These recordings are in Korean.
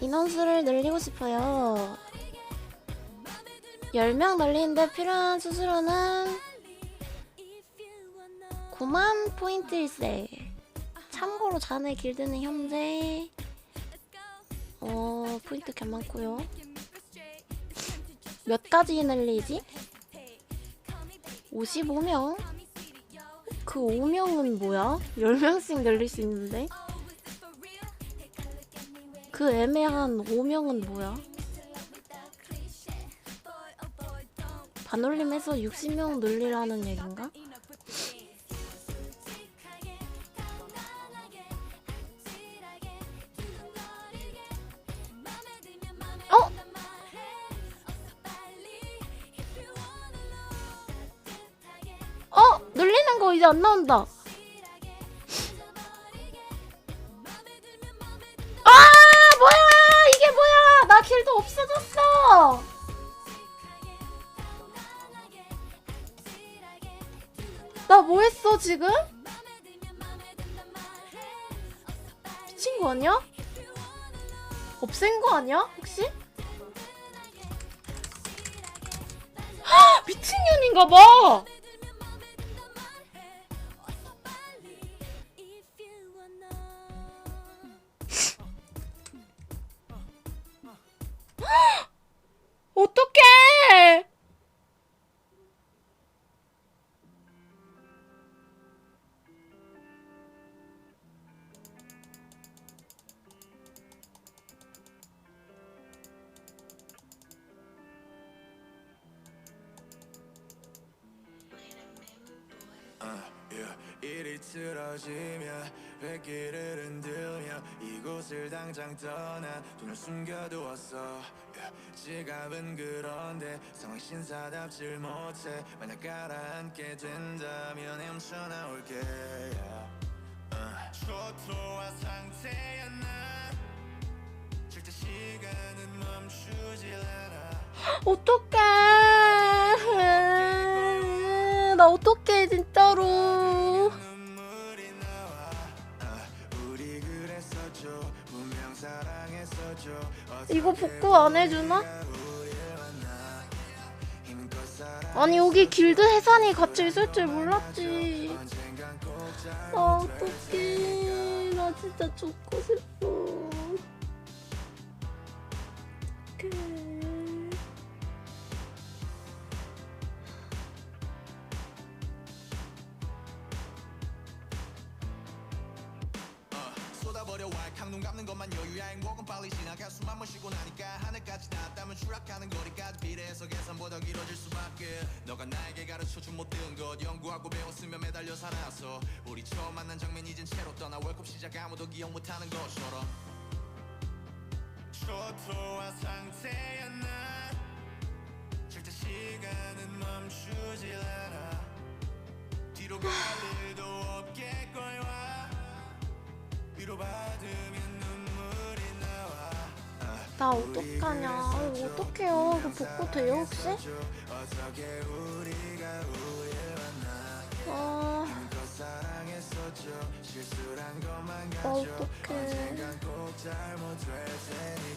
인원수를 늘리고 싶어요. 10명 늘리는데 필요한 수수료는 9만 포인트일세. 참고로 자네 길드는 현재 어 포인트 개 많고요. 몇 가지 늘리지? 55명? 그 5명은 뭐야? 10명씩 늘릴 수 있는데? 그 애매한 5명은 뭐야? 반올림해서 60명 늘리라는 얘긴가? 어? 어? 늘리는 거 이제 안 나온다. 나 길드 없어졌어 나 뭐 했어 지금? 미친 거 아니야? 없앤 거 아니야 혹시? 헉, 미친년인가 봐 일이 틀어지며 백기를 흔들며 이곳을 당장 떠나 돈을 숨겨두었어 yeah. 지갑은 그런데 상황 신사답질 못해 만약 가라앉게 된다면 헤엄쳐나올게 yeah. uh. 초토화 상태야 나 절대 시간은 멈추질 않아 어떡해 나 어떡해 진짜로 이거 복구 안 해주나? 아니 여기 길드 해산이 같이 있을 줄 몰랐지. 아 어떡해. 나 진짜 죽고 싶어 버려 왈칵 눈 감는 것만 여유야. 행복은 빨리 지나가 숨 한 번 쉬고 나니까 하늘까지 닿았다면 추락하는 거리까지 비례해서 계산보다 길어질 수밖에. 너가 나에게 가르쳐준 모든 것 연구하고 배웠으며 매달려 살아서 우리 처음 만난 장면 잊은 채로 떠나 월컵 시작 아무도 기억 못하는 것처럼. 초토화 상태야 나 나 어떡하냐. 아, 이거 어떡해요. 이거 복구 돼요 혹시? 아,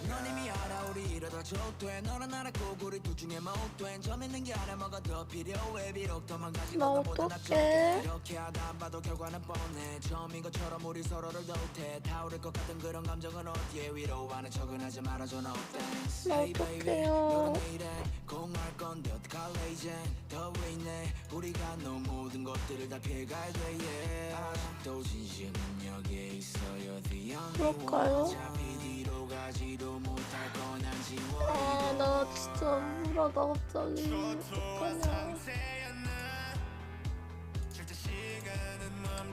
더넌 이미 알아. 우리 이러다 좋대. 너랑 나랑 꼭 우리 둘 중에 못된 점 있는 게 하나 뭐가 더 필요해. 비록 도망가지 나 너보다 어떡해. 이렇게 하다 안 봐도 결과는 뻔해. 처음인 것처럼 우리 서로를 도태. 타오를 것 같은 그런 감정은 어디에 위로하는 척은 하지 말아줘 너 땡스 나 어떡해요. 공할 건데 어떡할래 이젠? 더왜 있네. 우리가 너 모든 것들을 다 피해갈 돼 yeah. 그럴까요? 아, 나 진짜 우울하다 갑자기 어떡하냐